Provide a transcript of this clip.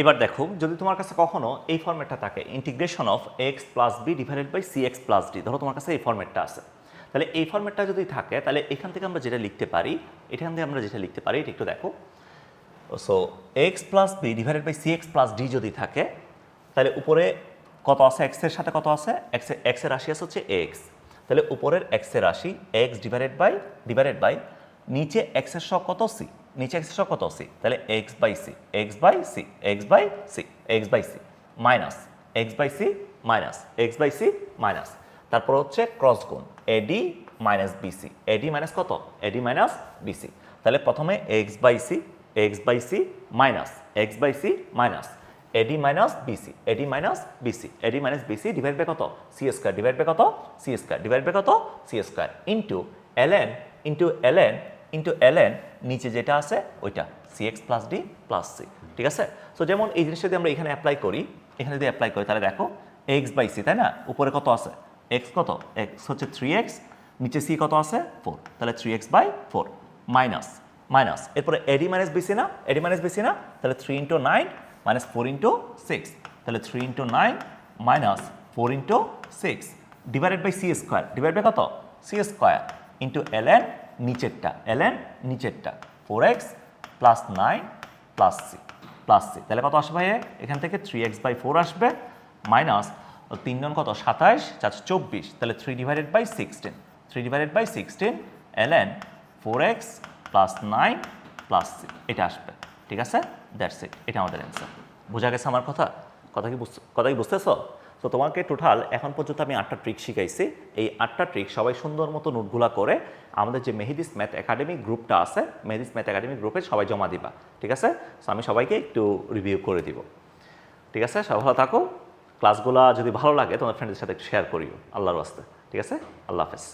এবার দেখো, যদি তোমার কাছে কখনো এই ফর্মেটটা থাকে integration of x plus b divided by c x plus d ধরো তোমার কাছে এই ফর্মেটটা আছে। তাহলে এই ফর্মেটটা যদি থাকে, তাহলে এখান থেকে আমরা যেটা লিখতে পারি, এখান থেকে আমরা যেটা লিখতে পারি, এটা একটু দেখো। So x plus b divided by c x plus d যদি থাকে, তাহলে উপরে কত আছে? এক্সের সাথে কত আছে? এক্স এক্সের রাশি আছে হচ্ছে এক্স তাহলে উপরের এক্সের রাশি x divided by divided by নিচে এক্সের সব কত? সি নিচে এক্সের সব কত? সি তাহলে x by c x by c x by c x by c minus x by c minus x by c minus তারপর হচ্ছে ক্রস গুণ ad minus bc ad minus কত? এডি মাইনাস বিসি তাহলে প্রথমে x by c x by c minus x by c minus ad minus bc ad minus bc ad minus bc divide by কত? C square divide by কত? C square divide by কত? C square into ln into ln into ln নিচে যেটা আছে ওইটা c x plus d plus c ঠিক আছে? So যেমন এই জিনিসটা যদি আমরা এখানে অ্যাপ্লাই করি, এখানে যদি অ্যাপ্লাই করি, তাহলে দেখো এক্স বাই সি তাই না? উপরে কত আছে? এক্স কত? এক্স হচ্ছে থ্রি এক্স নিচে সি কত আছে? ফোর তাহলে three x by four minus minus এরপরে এডি মাইনাস বিসি না? এডি মাইনাস বিসি না? তাহলে three into nine minus four into six তাহলে three into nine minus four into six divided by c square divide by কত? C square into l n নিচেরটা। L n নিচেরটা। Four x plus nine plus c plus c তাহলে কত আসবে ভাইয়া? এখান থেকে থ্রি এক্স বাই ফোর আসবে মাইনাস তিন জন কত? সাতাশ চারশো চব্বিশ। তাহলে three divided by sixteen three divided by sixteen l n four x plus nine plus c এটা আসবে। ঠিক আছে? দ্যাটস ইট এটা আমাদের অ্যান্সার বোঝা গেছে আমার কথা? কথা কি কথা কি বুঝতেছো? তো তোমাকে টোটাল এখন পর্যন্ত আমি আটটা ট্রিক শিখাইছি। এই আটটা ট্রিক সবাই সুন্দর মতো নোটগুলা করে আমাদের যে মেহেদিস ম্যাথ একাডেমি গ্রুপটা আছে মেহেদিস ম্যাথ একাডেমি গ্রুপে সবাই জমা দিবা, ঠিক আছে? সো আমি সবাইকে একটু রিভিউ করে দিব। ঠিক আছে? সবাই ভালো থাকো। ক্লাসগুলো যদি ভালো লাগে তোমার ফ্রেন্ডের সাথে শেয়ার করিও। আল্লাহর বাস্তে ঠিক আছে? আল্লাহ হাফেজ।